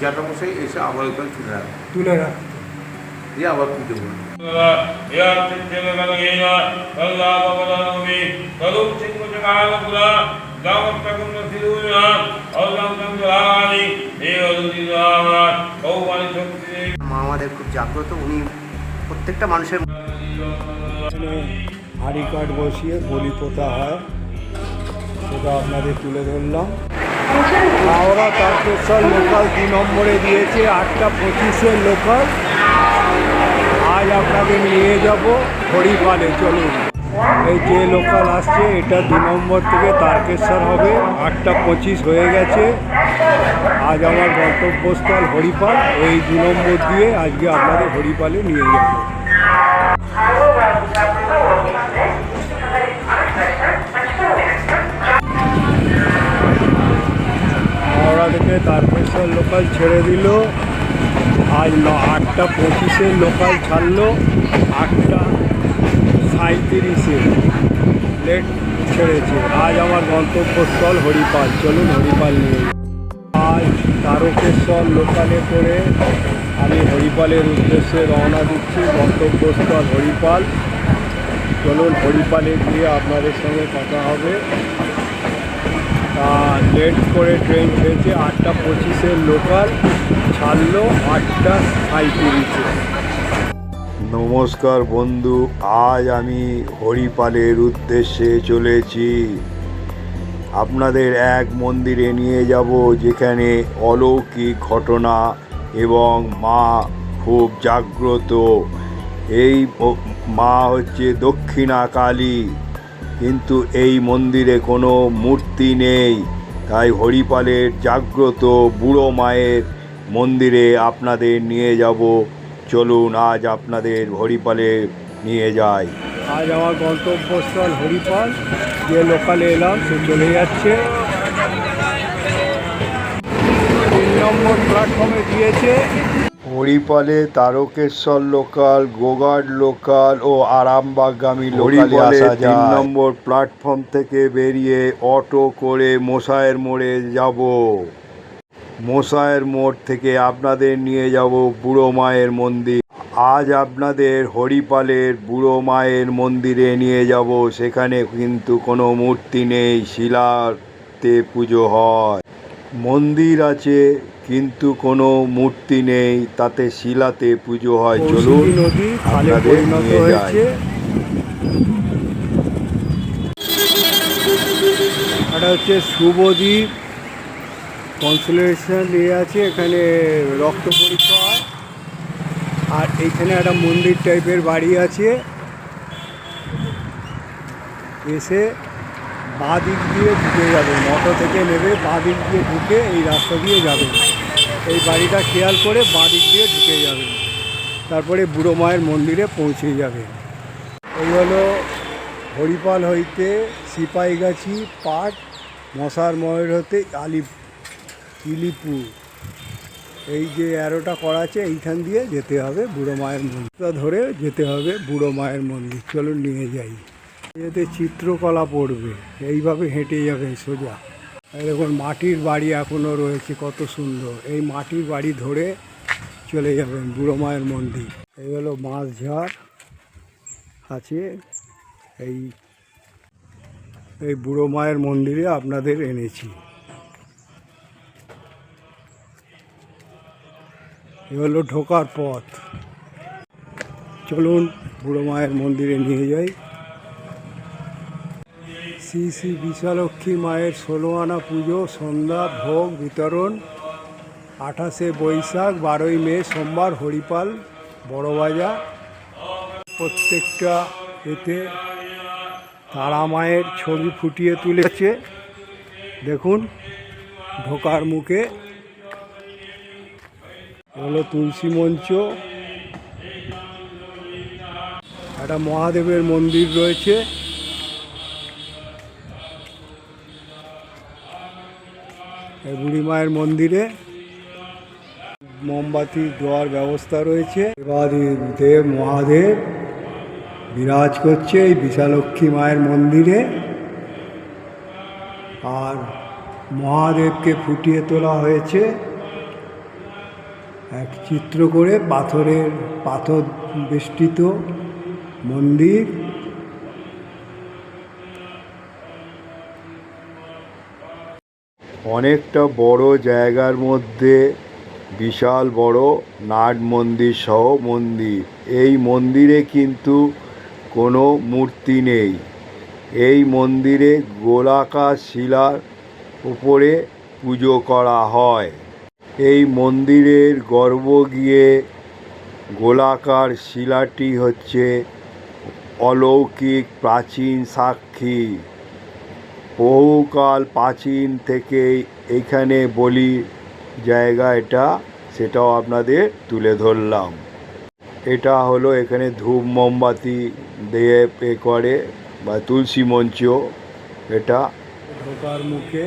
জ্যাঠামশাই এসে আবার ওখানে তুলে রাখে তুলে রাখ। দিয়ে আবার পুজো করে মা আমাদের খুব জাগ্রত উনি প্রত্যেকটা মানুষের হাঁড়ি কাঠ বসিয়ে বলি পোতা হয় সেটা আপনাদের তুলে ধরলাম। হাওড়া তারকেশ্বর লোকাল দু নম্বরে দিয়েছে, আটটা পঁচিশের লোকাল। আজ আপনাদের নিয়ে যাব হরিপালে, চলুন। এই যে লোকাল আসছে, এটা দু নম্বর থেকে তারকেশ্বর হবে। আটটা পঁচিশ হয়ে গেছে। আজ আমার গন্তব্যস্থল হরিপাল। এই দু নম্বর দিয়ে আজকে আপনাদের হরিপালে নিয়ে যাব। হাওড়া থেকে তারকেশ্বর লোকাল ছেড়ে দিল। আজ আটটা পঁচিশে লোকাল ছাড়লো। আটটা সাঁত্রিশে লেট ছেড়েছে। আজ আমার গন্তব্যস্থল হরিপাল। চলুন হরিপাল নিয়ে। আজ তারকেশ্বর লোকালে করে আমি হরিপালের উদ্দেশ্যে রওনা দিচ্ছি। গন্তব্যস্থল হরিপাল। চলুন হরিপালে গিয়ে আপনাদের সঙ্গে কথা হবে। লেট করে ট্রেন হয়েছে আটটা পঁচিশের লোকাল ছাড়লো আটটা সাঁত্রিশে নমস্কার বন্ধু, আজ আমি হরিপালের উদ্দেশ্যে চলেছি। আপনাদের এক মন্দিরে নিয়ে যাব যেখানে অলৌকিক ঘটনা এবং মা খুব জাগ্রত। এই মা হচ্ছে দক্ষিণা কালী কিন্তু এই মন্দিরে কোনো মূর্তি নেই। তাই হরিপালের জাগ্রত বুড়ো মায়ের মন্দিরে আপনাদের নিয়ে যাব। চলুন, আজ আপনাদের হরিপালে নিয়ে যাই। আজ আমার গন্তব্যস্থল হরিপাল, যে লোকালে এলাম সে চলে যাচ্ছে। তিন নম্বর প্ল্যাটফর্মে দিয়েছে। হরিপালে তারকেশ্বর লোকাল গোগার্ড লোকাল ও আরামবাগগামী লোকালে আসা তিন নম্বর প্ল্যাটফর্ম থেকে বেরিয়ে অটো করে মোসায়ের মোড়ে যাব। মোসায়ের মোড় থেকে আপনাদের নিয়ে যাব বুড়ো মায়ের মন্দির। আজ আপনাদের হরিপালের বুড়ো মায়ের মন্দিরে নিয়ে যাব সেখানে কিন্তু কোনো মূর্তি নেই শিলাতে পুজো হয়। মন্দির আছে কিন্তু কোনো মূর্তি নেই তাতে শিলাতে পুজো হয়। চলুন আপনাদের নিয়ে যাই। এটা হচ্ছে শুভদ্বীপ কনসুলেশন ইয়ে আছে এখানে রক্ত পরীক্ষা হয় আর এইখানে একটা মন্দির টাইপের বাড়ি আছে। এসে বাঁ দিক দিয়ে ঢুকে যাবে। অটো থেকে নেবে, বাঁ দিক দিয়ে ঢুকে এই রাস্তা দিয়ে যাবে। এই বাড়িটা খেয়াল করে বাঁ দিক দিয়ে ঢুকে যাবে। তারপরে বুড়ো মায়ের মন্দিরে পৌঁছে যাবে। এই হলো হরিপাল হইতে সিপাহীগাছি পাট, মশার ময়ের হতে আলি ইলিপুর। এই যে অ্যারোটা করা আছে, এইখান দিয়ে যেতে হবে বুড়ো মায়ের মন্দিরটা ধরে যেতে হবে বুড়ো মায়ের মন্দির। চলুন নিয়ে যাই। এতে চিত্রকলা পড়বে। এইভাবে হেঁটে যাবে সোজা। দেখুন, মাটির বাড়ি এখনও রয়েছে, কত সুন্দর। এই মাটির বাড়ি ধরে চলে যাবেন বুড়ো মায়ের মন্দির। এই হলো মাছঝাড় আছে এই এই বুড়ো মায়ের মন্দিরে আপনাদের এনেছি। এ হলো ঢোকার পথ। চলুন বুড়ো মায়ের মন্দিরে নিয়ে যাই। শ্রী শ্রী বিশালক্ষী মায়ের ষোলো আনা পুজো, সন্ধ্যা, ভোগ, বিতরণ, আঠাশে বৈশাখ, বারোই মে, সোমবার, হরিপাল, বড়বাজার। প্রত্যেকটা এতে তারা মায়ের ছবি ফুটিয়ে তুলেছে। দেখুন, ঢোকার মুখে হলো তুলসী মঞ্চ। একটা মহাদেবের মন্দির রয়েছে। বুড়ি মায়ের মন্দিরে। মোমবাতি দেওয়ার ব্যবস্থা রয়েছে। দেব মহাদেব বিরাজ করছে এই বিশালক্ষী মায়ের মন্দিরে। আর মহাদেবকে ফুটিয়ে তোলা হয়েছে এক চিত্র করে পাথরের পাথর বেষ্টিত মন্দির। অনেকটা বড় জায়গার মধ্যে বিশাল বড় নাট মন্দির সহ মন্দির। এই মন্দিরে কিন্তু কোনো মূর্তি নেই। এই মন্দিরে গোলাকার শিলার উপরে পুজো করা হয়। এই মন্দিরের গর্ভ গিয়ে গোলাকার শিলাটি হচ্ছে অলৌকিক প্রাচীন সাক্ষী। বহুকাল প্রাচীন থেকে এইখানে বলি জায়গা এটা, সেটাও আপনাদের তুলে ধরলাম। এটা হলো এখানে ধূপ মোমবাতি দিয়ে পে করে, বা তুলসী মঞ্চ এটা। ঢোকার মুখে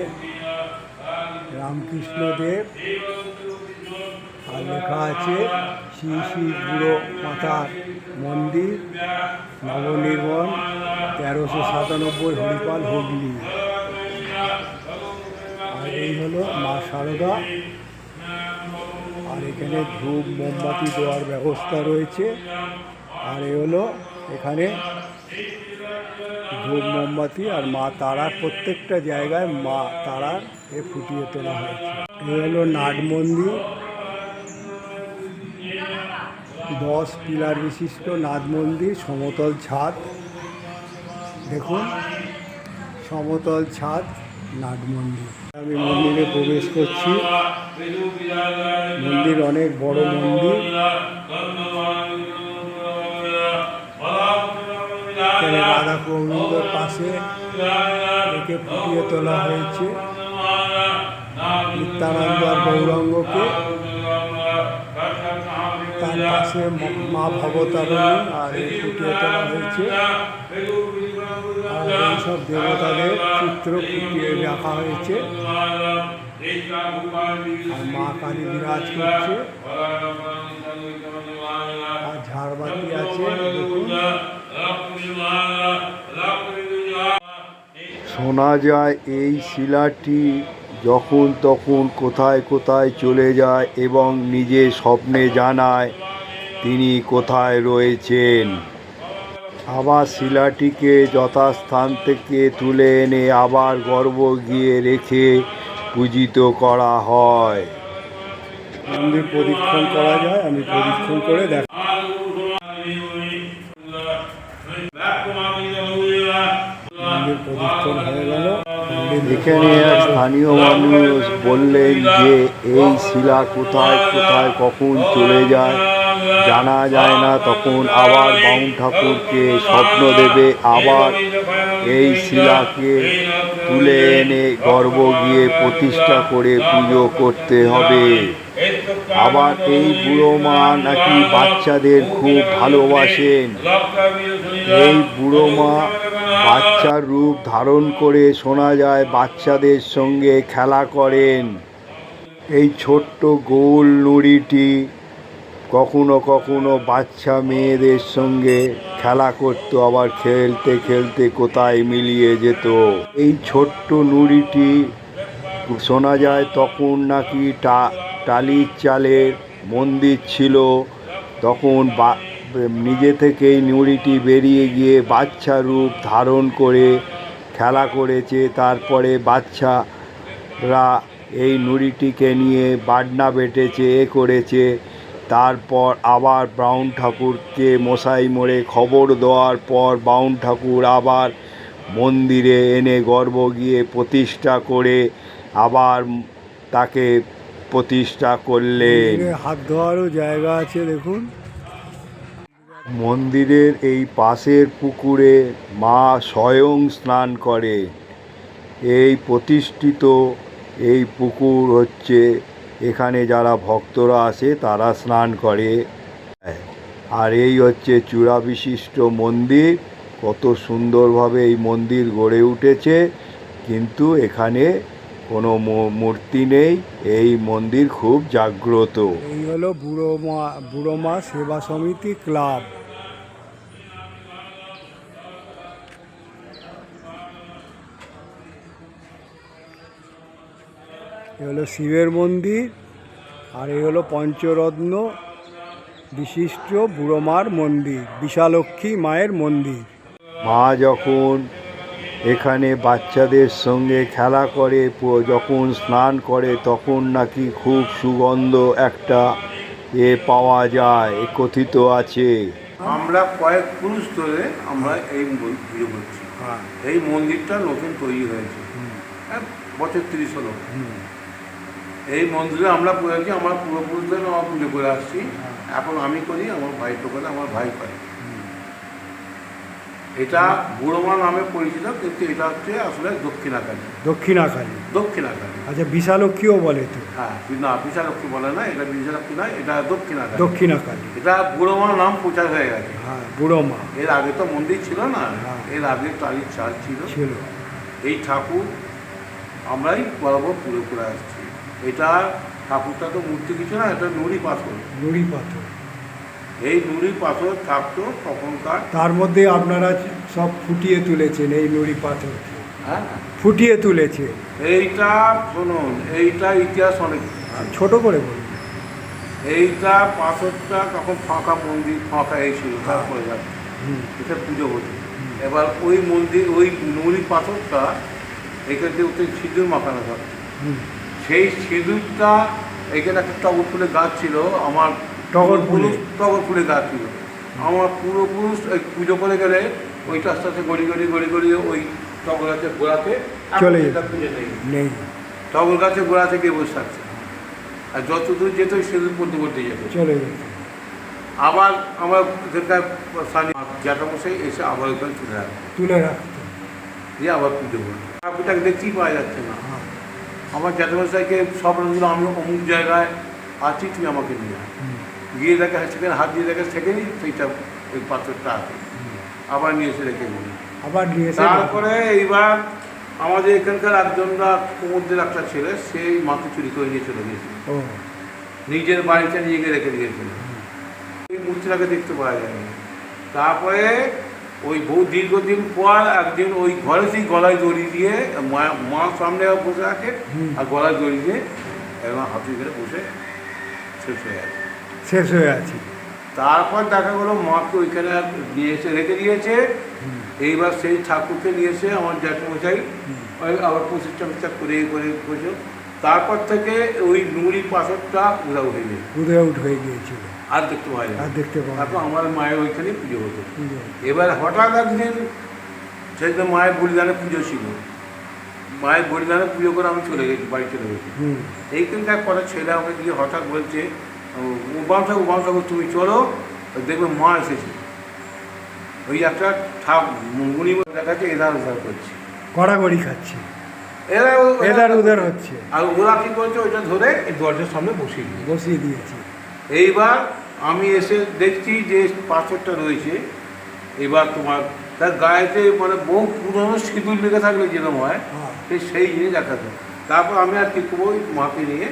রামকৃষ্ণদেব আর লেখা আছে শ্রী শ্রী বুড়ো মাতার মন্দির নবনির্মাণ তেরোশো সাতানব্বই হরিপাল হুগলি। এই হলো মা শারদা আর এখানে ধূপ, মোমবাতি দেওয়ার ব্যবস্থা রয়েছে। আর এ হলো এখানে ধূপ, মোমবাতি আর মা তারার প্রত্যেকটা জায়গায় মা তারার এ ফুটিয়ে তোলা হয়েছে। এ হলো নাট মন্দির। দশ পিলার বিশিষ্ট নাট মন্দির, সমতল ছাদ। দেখুন, সমতল ছাদ। নাট মন্দির আমি মন্দিরে প্রবেশ করছি। মন্দির অনেক বড় মন্দির। রাধা গোবিন্দর পাশে একে ফুটিয়ে তোলা হয়েছে। নিত্যানন্দ আর গৌরাঙ্গকে। তার পাশে ম- ভবতারিণী আর ফুটিয়ে তোলা হয়েছে। এইসব দেবতাদের চিত্র ফুটিয়ে রাখা হয়েছে। মা কালী বিরাজ করছে। আর ঝাড়বাতি আছে শোনা যায়, এই শিলাটি যখন তখন কোথায় কোথায় চলে যায় এবং নিজে স্বপ্নে জানায় তিনি কোথায় রয়েছেন। আবার শিলাটিকে যথাস্থান থেকে তুলে এনে আবার গর্ভ গিয়ে রেখে পূজিত করা হয়। মন্দির প্রদক্ষিণ করা যায় আমি প্রদক্ষিণ করে দেখ। মন্দির হয়ে গেল। এখানে স্থানীয় মানুষ বললেন যে এই শিলা কোথায় কোথায় কখন চলে যায়? জানা যায় না তখন আবার বাউন ঠাকুরকে স্বপ্ন দেবে, আবার এই শিলাকে তুলে এনে গর্ভ গিয়ে প্রতিষ্ঠা করে পুজো করতে হবে। আবার এই বুড়ো মা নাকি বাচ্চাদের খুব ভালোবাসেন। এই বুড়ো মা বাচ্চার রূপ ধারণ করে শোনা যায় বাচ্চাদের সঙ্গে খেলা করেন। এই ছোট্ট গোল নুড়িটি কখনো কখনো বাচ্চা মেয়েদের সঙ্গে খেলা করতো, আবার খেলতে খেলতে কোথায় মিলিয়ে যেত। এই ছোট্ট নুড়িটি শোনা যায় তখন নাকি টা, টালির চালের মন্দির ছিল। তখন বা, নিজে থেকেই নুড়িটি বেরিয়ে গিয়ে বাচ্চা রূপ ধারণ করে খেলা করেছে। তারপরে বাচ্চারা এই নুড়িটিকে নিয়ে বাডনা বেটেছে এ করেছে। তারপর আবার ব্রাউন ঠাকুরকে মশাই মোড়ে খবর দেওয়ার পর ব্রাউন ঠাকুর আবার মন্দিরে এনে গর্ব গিয়ে প্রতিষ্ঠা করে আবার তাকে প্রতিষ্ঠা করলেন। মন্দিরে হাত ধোয়ারও জায়গা আছে দেখুন। মন্দিরের এই পাশের পুকুরে মা স্বয়ং স্নান করে। এই প্রতিষ্ঠিত এই পুকুর হচ্ছে এখানে যারা ভক্তরা আসে তারা স্নান করে। আর এই হচ্ছে চূড়া বিশিষ্ট মন্দির। কত সুন্দরভাবে এই মন্দির গড়ে উঠেছে। কিন্তু এখানে কোনো মূর্তি নেই। এই মন্দির খুব জাগ্রত। এই হলো বুড়ো মা বুড়ো মা সেবা সমিতি ক্লাব। হলো শিবের মন্দির আর এই হলো পঞ্চরত্ন বিশিষ্ট বুড়োমার মন্দির বিশালক্ষী মায়ের মন্দির। মা যখন এখানে বাচ্চাদের সঙ্গে খেলা করে যখন স্নান করে তখন নাকি খুব সুগন্ধ একটা এ পাওয়া যায় কথিত আছে। আমরা কয়েক পুরুষ ধরে আমরা এই পুজো করছি। হ্যাঁ। এই মন্দিরটা নতুন তৈরি হয়েছে। হ্যাঁ, বছর তিরিশ হলো। এই মন্দিরে আমরা পুজো করেছি আমার পূর্বপুরুষদের আমরা পুজো করে আসছি। এখন আমি করি আমার ভাই তো করে আমার ভাই করে। এটা বুড়োমা নামে পরিচিত কিন্তু এটা হচ্ছে আসলে দক্ষিণাকালী দক্ষিণাকালী দক্ষিণাকালী আচ্ছা বিশালক্ষীও বলে তো। হ্যাঁ না বিশালক্ষী বলে না এটা বিশালক্ষী নয় এটা দক্ষিণাকালী দক্ষিণাকালী এটা বুড়োমার নাম প্রচার হয়ে গেছে। হ্যাঁ বুড়ো মা এর আগে তো মন্দির ছিল না হ্যাঁ। এর আগে টালির চাল ছিল। ছিল। এই ঠাকুর আমরাই বরাবর পুরো করে আসছি। এটা ঠাকুরটা তো মূর্তি কিছু না এটা নুড়ি পাথর। নুড়ি পাথর। এই নুড়ি পাথর থাকতো তখনকার। তার মধ্যে আপনারা সব ফুটিয়ে তুলেছেন এই নুড়ি পাথর। হ্যাঁ। ফুটিয়ে তুলেছে। এইটা শুনুন এইটা ইতিহাস অনেক ছোট করে বলুন। এইটা পাথরটা তখন ফাঁকা মন্দির ফাঁকা এই ছিল তারপরে হুম, এটা পুজো হতো। এবার ওই মন্দির ওই নুড়ি পাথরটা এখান ওতে সিঁদুর মাখানো থাকতো হুম। সেই সিঁদুরটা এখানে একটা টগর ফুলের গাছ ছিল আমার টগর ফুলে? পূর্বপুরুষ টগর ফুলের গাছ ছিল। আমার পূর্বপুরুষ ওই পুজো করে গেলে ওইটা আস্তে আস্তে গড়ি গড়ি গড়ি গড়ি ওই টগর গাছের গোড়াতে চলে নেই। নেই। টগর গাছের গোড়া থেকে বসে থাকছে। আর যত দূর যেত ওই সিঁদুর পড়তে পড়তে যেত। চলে গেছে আবার আমার এখানকার স্থানীয় জ্যাঠামশাই এসে আবার ওখানে চলে আসে তুলে রাখতো। দিয়ে আবার পুজো করি ঠাকুরটাকে দেখতেই পাওয়া যাচ্ছে না। আমার জ্যাঠামশাইকে সব রকম আমি অমুক জায়গায় আছি তুই আমাকে নিয়ে আয়। হুম, গিয়ে দেখে সেখানে হাত দিয়ে দেখে সেখানেই সেইটা ওই পাথরটা আছে। আবার নিয়ে এসে রেখে দিই আবার নিয়ে তারপরে এইবার আমাদের এখানকার একজনরা কুমুরদের একটা ছেলে সেই মাকে চুরি করে নিয়ে চলে গিয়েছিল নিজের বাড়িতে নিয়ে গিয়ে রেখে দিয়েছিল। এই মূর্তিটাকে দেখতে পাওয়া যায়নি। তারপরে ওই বহু দীর্ঘদিন পর একদিন ওই ঘরে সেই গলায় দড়ি দিয়ে মা সামনে বসে আছে আর গলায় দড়ি দিয়ে একদম হাতি ধরে বসে শেষ হয়ে গেছে শেষ হয়ে আছে। তারপর দেখা গেলো মাকে ওইখানে নিয়ে এসে রেখে দিয়েছে। এইবার সেই ঠাকুরকে নিয়ে এসে আমার জ্যাঠমশাই ওই আবার প্রতিষ্ঠা প্রতিষ্ঠা করে করে করেছে তারপর থেকে ওই নুড়ি পাথরটা উধাও হয়ে গেছে। উদয় আউট হয়ে গিয়েছিল। আর দেখতে পাওয়া যায় আর দেখতে পাওয়া তারপর আমার মায়ের ওইখানে পুজো হতো। পুজো। এবার হঠাৎ একদিন সেদিন মায়ের বলিদানে পুজো ছিল। মায়ের বলিদানে পুজো করে আমি চলে গেছি বাড়ি চলে গেছি। হুম। এইখানকার কটা ছেলে আমাকে দিয়ে হঠাৎ বলছে উবাম ঠাকুর উবাম ঠাকুর তুমি চলো দেখবে মা এসেছে। ওই একটা ঠাক মুনি দেখাচ্ছে এধার উধার করছে। গড়াগড়ি খাচ্ছে। এরা এদার উদার হচ্ছে। আর ওরা কি করছে? ওইটা ধরে এই দরজার সামনে বসিয়ে দিয়েছে। বসিয়ে দিয়েছে। এইবার আমি এসে দেখছি যে পাথরটা রয়েছে। এবার তোমার তার গায়েতে মানে বহু পুরনো সিঁদুর লেগে থাকলে যেরকম হয় হ্যাঁ। সেই জিনিস দেখাতো তারপর আমি আর কি করব? ওই মাকে নিয়ে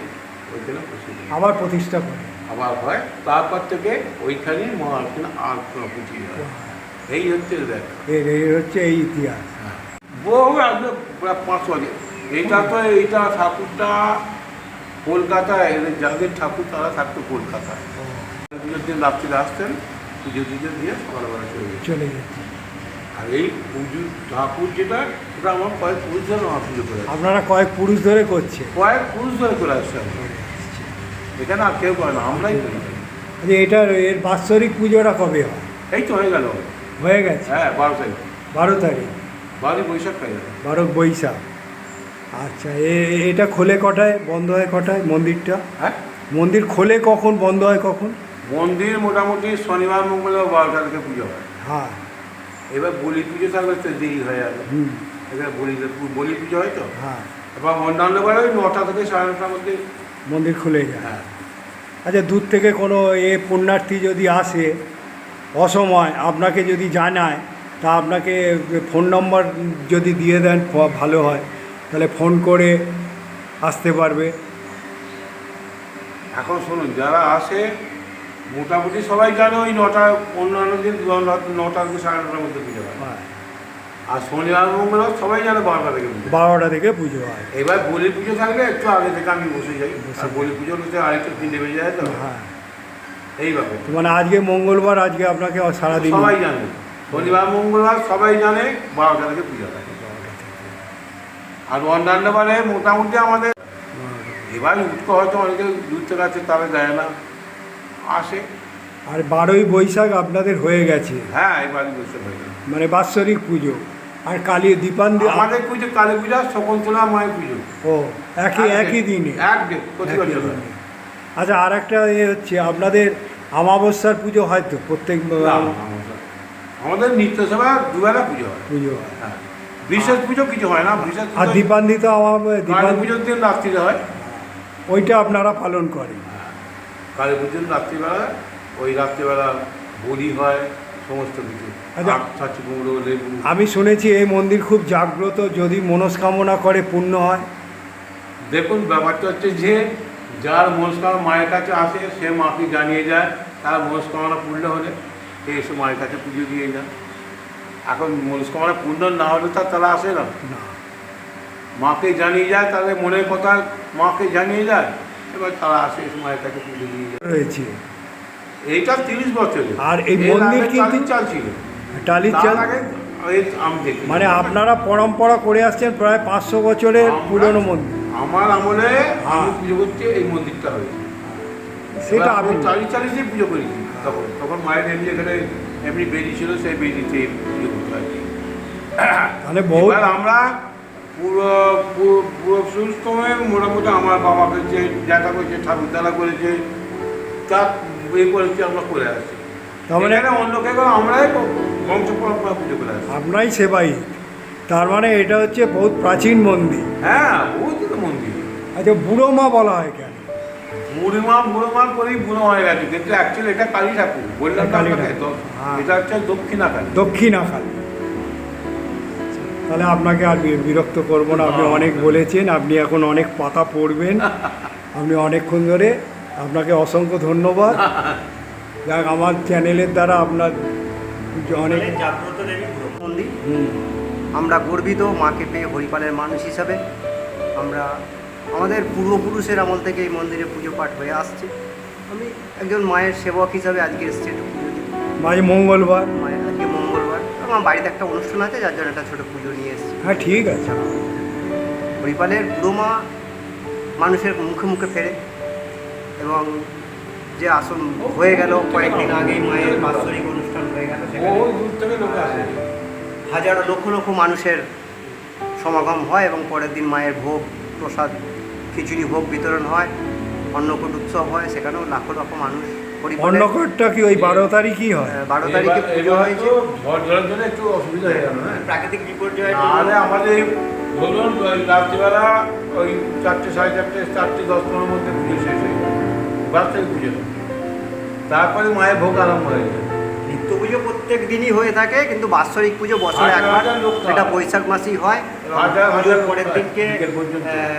ওইখানে বসিয়ে দিই আবার প্রতিষ্ঠা করে। আবার হয়। তারপর থেকে ওইখানেই মা আর কোনো পুঁজি হয়। এই হচ্ছে দেখ। এই হচ্ছে এই ইতিহাস। বহু আগে প্রায় পাঁচশো আগে এইটা তো এইটা ঠাকুরটা কলকাতায় যাদের ঠাকুর তারা থাকতো কলকাতায় পুজোর দিন রাত্রিরে আসতেন পুজো টুজো দিয়ে সকালবেলা চলে যেতেন চলে আর এই পুজো ঠাকুর যেটা ওটা আমার কয়েক পুরুষ ধরে আমার পুজো করে আপনারা কয়েক পুরুষ ধরে করছে কয়েক পুরুষ ধরে করে আসছে। এখানে আর কেউ করে না আমরাই করি। যে এটা এর বাৎসরিক পুজোটা কবে হয়? এই তো হয়ে গেল। হয়ে গেছে? হ্যাঁ বারো তারিখ। বারো তারিখ। বারোই বৈশাখ বারো বৈশাখ। আচ্ছা এ- এটা খোলে কটায়? বন্ধ হয় কটায় মন্দিরটা? হ্যাঁ? মন্দির খোলে কখন? বন্ধ হয় কখন? মন্দির মোটামুটি শনিবার মঙ্গলবার বারোটা থেকে পুজো হয়। হ্যাঁ। এবার বলি পুজো থাকলে তো দেরি হয়ে যাবে। হুম। এখানে বলি বলি পুজো হয় তো? হ্যাঁ। এবার অন্যান্য বার ওই নটা থেকে সাড়ে নটার মধ্যে মন্দির খুলে যায়। হ্যাঁ। আচ্ছা দূর থেকে কোনো এ পুণ্যার্থী যদি আসে অসময় আপনাকে যদি জানায় তা আপনাকে ফোন নম্বর যদি দিয়ে দেন ভালো হয়। তাহলে ফোন করে আসতে পারবে। এখন শুনুন যারা আসে মোটামুটি সবাই জানে ওই নটা অন্যান্য দিন নটা থেকে সাড়ে নটার মধ্যে পুজো হয়। হ্যাঁ। আর শনিবার মঙ্গলবার সবাই জানে বারোটা থেকে বারোটা থেকে পুজো হয়। এবার বলি পুজো থাকলে একটু আগে থেকে আমি বসে যাই। আর বলি পুজো হচ্ছে আরেকটু দিন নেমে যায় তো। হ্যাঁ। এই ব্যাপার তো মানে আজকে মঙ্গলবার আজকে আপনাকে সারাদিন সবাই জানে। শনিবার মঙ্গলবার সবাই জানে বারোটা থেকে পুজো থাকে আর অন্যান্য বারে মোটামুটি আমাদের এবার উৎকো হয়তো অনেকে দূর থেকে আছে তারা যায় না আসে। আর বারোই বৈশাখ আপনাদের হয়ে গেছে। হ্যাঁ এবার বুঝতে পারি মানে বাৎসরিক পুজো। আর কালী দীপান্দি আমাদের পুজো কালী পূজা শকুন্তলা মায়ের পুজো। ও একই একই দিনে? এক। আচ্ছা আর একটা এ হচ্ছে আপনাদের আমাবস্যার পুজো হয় তো প্রত্যেক আমাদের- আমাদের নিত্য সেবা দুবেলা পুজো হয়। পুজো হয়। হ্যাঁ। বিশেষ পুজো কিছু হয় না বিশেষ আর দীপান্বিত আমার দীপান পুজোর দিন রাত্রিরে হয়। ওইটা আপনারা পালন করেন। কালী পুজোর রাত্রিবেলা ওই রাত্রিবেলা বলি হয় সমস্ত কিছু। আচ্ছা। আমি শুনেছি এই মন্দির খুব জাগ্রত যদি মনস্কামনা করে পূর্ণ হয়। দেখুন ব্যাপারটা হচ্ছে যে যার মনস্কামনা মায়ের কাছে আসে সে মাকে জানিয়ে যায় তার মনস্কামনা পূর্ণ হলে। এসে মায়ের কাছে পুজো দিয়ে যান এখন মনস্কামনা পূর্ণ না হলে তার তারা আসে না। মাকে জানিয়ে যায় তাদের মনের কথা মাকে জানিয়ে যায়। এবার তারা আসে এসে মায়ের কাছে পুজো দিয়ে যায় রয়েছে। এইটা তিরিশ বছরে আর এই মন্দির কিন্তু- চাল ছিল টালির চাল এই মানে আপনারা পরম্পরা করে আসছেন প্রায় পাঁচশো বছরের পুরনো মন্দির। আমার আমলে আমি হ্যাঁ। পুজো করছি এই মন্দিরটা হয়েছে। সেটা আমি চালিয়ে চালিয়েই পুজো করেছি। তখন তখন মায়ের এমনি এখানে এমনি বেদি ছিল সেই হয়। তাহলে এবার আমরা পুরো পুরো- পুরো সুস্থমে মোটামুটি আমার বাবা করেছে জ্যাঠা করেছে ঠাকুরদারা করেছে তার ইয়ে করেছি আমরা করে আসছি। তার মানে- এখানে অন্য কেউ আমরাই বংশ পরম্পরা পুজো করে আসছি। আপনারাই সেবাই। তার মানে এটা হচ্ছে বহুত প্রাচীন মন্দির। হ্যাঁ বহুত মন্দির। আচ্ছা বুড়ো মা বলা হয় কেন? বুড়িমা বুড়োমা করেই বুড়ো হয়ে গেছে। কিন্তু অ্যাকচুয়ালি এটা কালী ঠাকুর। বললাম কালী ঠাকুর। তো হ্যাঁ। এটা হচ্ছে দক্ষিণা কালী দক্ষিণাকাল। তাহলে আপনাকে আর বিরক্ত করব না। আপনি। অনেক বলেছেন আপনি এখন অনেক পাতা পড়বেন। আপনি অনেকক্ষণ ধরে আপনাকে অসংখ্য ধন্যবাদ। যাক আমার চ্যানেলের দ্বারা আপনার অনেক জাগ্রত দেবী আমরা গর্বিত মাকে পেয়ে হরিপালের মানুষ হিসাবে। আমরা আমাদের পূর্বপুরুষের আমল থেকে এই মন্দিরে পুজো পাঠ হয়ে আসছে। আমি একজন মায়ের সেবক হিসাবে আজকে এসেছি একটু পুজো দিতে। মাঝে মঙ্গলবার। মায়ের আজকে মঙ্গলবার। আমার বাড়িতে একটা অনুষ্ঠান আছে যার জন্য একটা ছোটো পুজো নিয়ে এসেছি। হ্যাঁ ঠিক আছে। হরিপালের বুড়ো মা মানুষের মুখে মুখে ফেরে এবং যে আসন হয়ে গেল কয়েকদিন আগেই মায়ের বাৎসরিক অনুষ্ঠান হয়ে গেল হাজারো লক্ষ লক্ষ মানুষের সমাগম হয় এবং পরের দিন মায়ের ভোগ প্রসাদ খিচুড়ি ভোগ বিতরণ হয় অন্নকূট উৎসব হয় সেখানেও লাখো লক্ষ মানুষ অন্নকটটা কি ওই বারো তারিখই হয়? আহ, বারো তারিখে পুজো হয়েছে। তো ঝড় জন্য একটু অসুবিধা হয়ে গেল না প্রাকৃতিক বিপর্যয় জন্য আমাদের ধরুন ওই রাত্রিবেলা ওই চারটে সাড়ে চারটে চারটে দশ পনেরোর মধ্যে পুজো শেষ হয়ে যায়। বাস থেকে পুজো তারপরে মায়ের ভোগ আরম্ভ হয়ে যায়। নিত্য পুজো প্রত্যেক দিনই হয়ে থাকে কিন্তু বাৎসরিক পুজো বছরে একবার। লোক সেটা বৈশাখ মাসেই হয়। পুজোর পরের দিনকে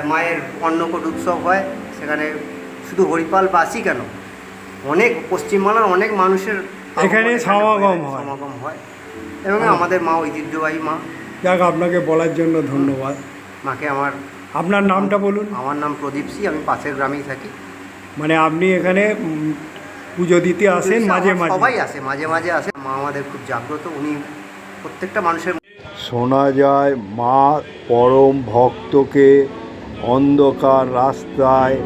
মায়ের অন্নকূট উৎসব হয়। সেখানে শুধু হরিপালবাসী কেন? অনেক পশ্চিমবাংলার অনেক মানুষের এখানে সমাগম হয়। সমাগম হয়। এবং হ্যাঁ। আমাদের মা ঐতিহ্যবাহী মা। যাক আপনাকে বলার জন্য ধন্যবাদ। মাকে আমার আপনার নামটা বলুন। আমার নাম প্রদীপ সি আমি পাশের গ্রামেই থাকি। মানে আপনি এখানে পুজো দিতে আসেন মাঝে মাঝে। সবাই আসে মাঝে মাঝে আসে। মা আমাদের খুব জাগ্রত উনি প্রত্যেকটা মানুষের শোনা যায় মা পরম ভক্তকে অন্ধকার রাস্তায়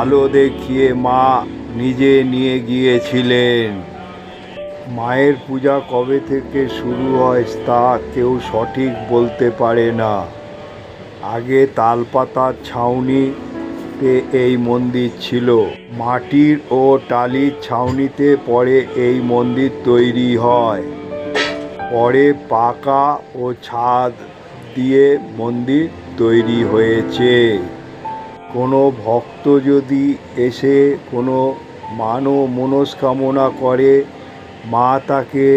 আলো দেখিয়ে মা নিজে নিয়ে গিয়েছিলেন। মায়ের পূজা কবে থেকে শুরু হয় তা কেউ সঠিক বলতে পারে না। আগে তালপাতার ছাউনিতে এই মন্দির ছিল। মাটির ও টালির ছাউনিতে পরে এই মন্দির তৈরি হয়। পরে পাকা ও ছাদ দিয়ে মন্দির তৈরি হয়েছে। কোনো ভক্ত যদি এসে কোনো মানো মনস্কামনা করে, মা তাকে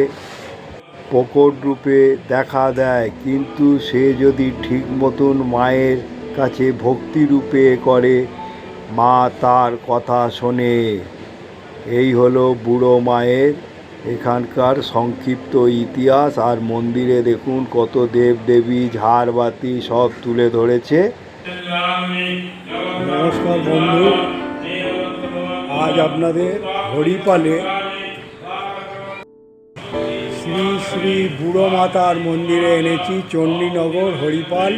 প্রকট রূপে দেখা দেয়, কিন্তু সে যদি ঠিক মতন মায়ের কাছে ভক্তি রূপে করে, মা তার কথা শোনে। এই হলো বুড়ো মায়ের এখানকার সংক্ষিপ্ত ইতিহাস। আর মন্দিরে দেখুন কত দেব দেবী ঝাড়বাতি সব তুলে ধরেছে। নমস্কার বন্ধু। আজ আপনাদের হরিপালে শ্রী শ্রী বুড়ো মাতার মন্দিরে এনেছি চণ্ডীনগর হরিপাল।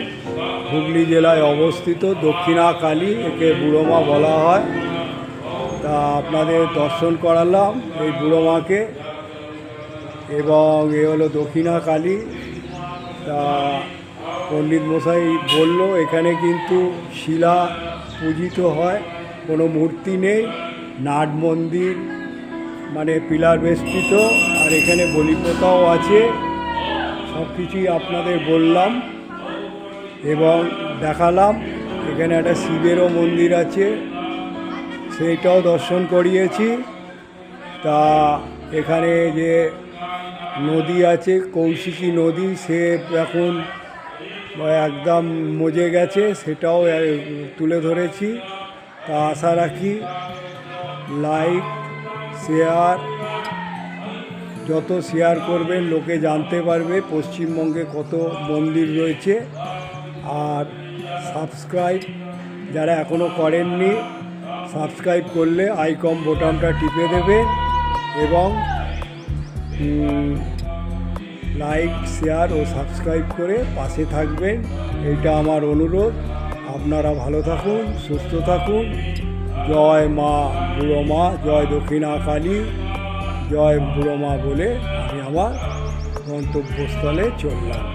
হুগলি জেলায় অবস্থিত দক্ষিণা কালী একে বুড়োমা বলা হয়। তা আপনাদের দর্শন করালাম এই বুড়োমাকে এবং এ হলো দক্ষিণা কালী তা পণ্ডিত মশাই বলল, এখানে কিন্তু শিলা পূজিত হয়, কোনো মূর্তি নেই, নাট মন্দির মানে পিলার বেষ্টিত, আর এখানে বলিপ্রথাও আছে। সব কিছুই আপনাদের বললাম। এবং দেখালাম, এখানে একটা শিবেরও মন্দির আছে, সেইটাও দর্শন করিয়েছি। তা এখানে যে নদী আছে, কৌশিকী নদী, সে এখন একদম মজে গেছে, সেটাও তুলে ধরেছি। তা আশা রাখি, লাইক, শেয়ার, যত শেয়ার করবেন, লোকে জানতে পারবে পশ্চিমবঙ্গে কত মন্দির রয়েছে। আর সাবস্ক্রাইব যারা এখনও করেননি সাবস্ক্রাইব করলে আইকম বোতামটা টিপে দেবে এবং লাইক শেয়ার ও সাবস্ক্রাইব করে পাশে থাকবেন। এটা আমার অনুরোধ। আপনারা ভালো থাকুন, সুস্থ থাকুন। জয় মা বুড়ো মা, জয় দক্ষিণা কালী, জয় বুড়ো মা বলে আমি আমার গন্তব্যস্থলে চললাম।